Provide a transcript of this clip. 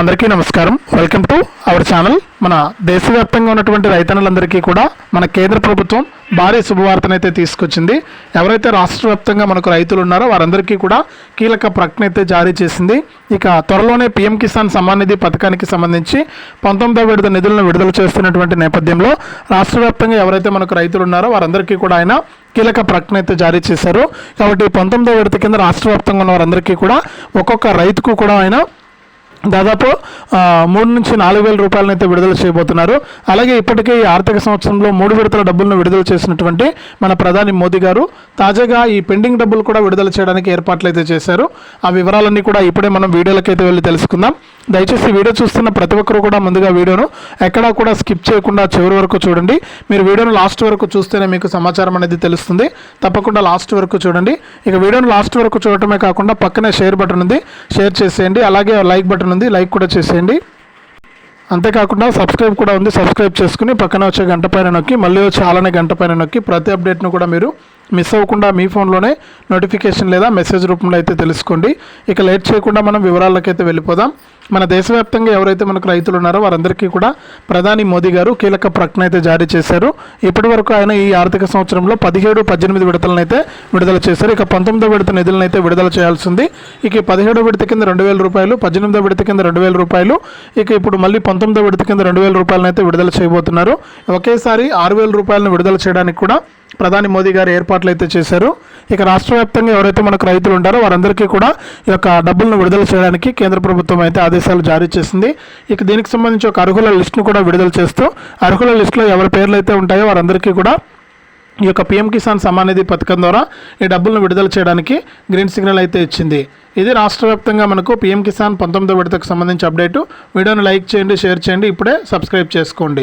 అందరికీ నమస్కారం. Welcome to our channel మన దేశవ్యాప్తంగా ఉన్నటువంటి రైతన్నులందరికీ కూడా మన కేంద్ర ప్రభుత్వం భారీ శుభవార్తనైతే తీసుకొచ్చింది. ఎవరైతే రాష్ట్ర వ్యాప్తంగా మనకు రైతులు ఉన్నారో వారందరికీ కూడా కీలక ప్రకటన అయితే జారీ చేసింది. ఇక త్వరలోనే పీఎం కిసాన్ సమ్మాన్ నిధి పథకానికి సంబంధించి పంతొమ్మిదవ విడత నిధులను విడుదల చేస్తున్నటువంటి నేపథ్యంలో రాష్ట్ర వ్యాప్తంగా ఎవరైతే మనకు రైతులు ఉన్నారో వారందరికీ కూడా ఆయన కీలక ప్రకటన అయితే జారీ చేశారు. కాబట్టి పంతొమ్మిదవ విడత కింద రాష్ట్ర వ్యాప్తంగా ఉన్న వారందరికీ కూడా ఒక్కొక్క రైతుకు కూడా ఆయన దాదాపు మూడు నుంచి నాలుగు వేల రూపాయలను అయితే విడుదల చేయబోతున్నారు. అలాగే ఇప్పటికే ఈ ఆర్థిక సంవత్సరంలో మూడు విడతల డబ్బులను విడుదల చేసినటువంటి మన ప్రధాని మోదీ గారు తాజాగా ఈ పెండింగ్ డబ్బులు కూడా విడుదల చేయడానికి ఏర్పాట్లు అయితే చేశారు. ఆ వివరాలన్నీ కూడా ఇప్పుడే మనం వీడియోలకైతే వెళ్ళి తెలుసుకుందాం. దయచేసి వీడియో చూస్తున్న ప్రతి ఒక్కరు కూడా ముందుగా వీడియోను ఎక్కడా కూడా స్కిప్ చేయకుండా చివరి వరకు చూడండి. మీరు వీడియోను లాస్ట్ వరకు చూస్తేనే మీకు సమాచారం అనేది తెలుస్తుంది. తప్పకుండా లాస్ట్ వరకు చూడండి. ఇక వీడియోను లాస్ట్ వరకు చూడటమే కాకుండా పక్కనే షేర్ బటన్ ఉంది. షేర్ చేసేయండి. అలాగే లైక్ బటన్ ఉంది. లైక్ కూడా చేసేయండి. అంతేకాకుండా సబ్స్క్రైబ్ కూడా ఉంది. సబ్స్క్రైబ్ చేసుకుని పక్కన వచ్చే గంట పైన నొక్కి మళ్ళీ వచ్చే ఆలనే గంట పైన నొక్కి ప్రతి అప్డేట్ను కూడా మీరు మిస్ అవ్వకుండా మీ ఫోన్లోనే నోటిఫికేషన్ లేదా మెసేజ్ రూపంలో అయితే తెలుసుకోండి. ఇక లేట్ చేయకుండా మనం వివరాలకైతే వెళ్ళిపోదాం. మన దేశవ్యాప్తంగా ఎవరైతే మనకు రైతులు ఉన్నారో వారందరికీ కూడా ప్రధాని మోదీ గారు కీలక ప్రకటన అయితే జారీ చేశారు. ఇప్పటి వరకు ఆయన ఈ ఆర్థిక సంవత్సరంలో పదిహేడు పద్దెనిమిది విడతలను అయితే విడుదల చేశారు. ఇక పంతొమ్మిదో విడత నిధులను అయితే విడుదల చేయాల్సింది ఇక పదిహేడో విడత కింద రెండు వేల రూపాయలు పద్దెనిమిదో విడత కింద రెండు వేల రూపాయలు ఇక ఇప్పుడు మళ్ళీ పంతొమ్మిదో విడత కింద రెండు వేల రూపాయలను అయితే విడుదల చేయబోతున్నారు. ఒకేసారి ఆరు వేల రూపాయలను విడుదల చేయడానికి కూడా ప్రధాని మోదీ గారు ఏర్పాట్లు అయితే చేశారు. ఇక రాష్ట్ర వ్యాప్తంగా ఎవరైతే మనకు రైతులు ఉంటారో వారందరికీ కూడా ఈ యొక్క డబ్బులను విడుదల చేయడానికి కేంద్ర ప్రభుత్వం అయితే ఆదేశాలు జారీ చేసింది. ఇక దీనికి సంబంధించి ఒక అర్హుల లిస్టును కూడా విడుదల చేస్తూ అర్హుల లిస్టులో ఎవరి పేర్లు అయితే ఉంటాయో వారందరికీ కూడా ఈ యొక్క పీఎం కిసాన్ సమ్మాన్ నిధి పథకం ద్వారా ఈ డబ్బులను విడుదల చేయడానికి గ్రీన్ సిగ్నల్ అయితే ఇచ్చింది. ఇది రాష్ట్ర వ్యాప్తంగా మనకు పీఎం కిసాన్ పంతొమ్మిదో విడతకు సంబంధించి అప్డేటు. వీడియోని లైక్ చేయండి షేర్ చేయండి. ఇప్పుడే సబ్స్క్రైబ్ చేసుకోండి.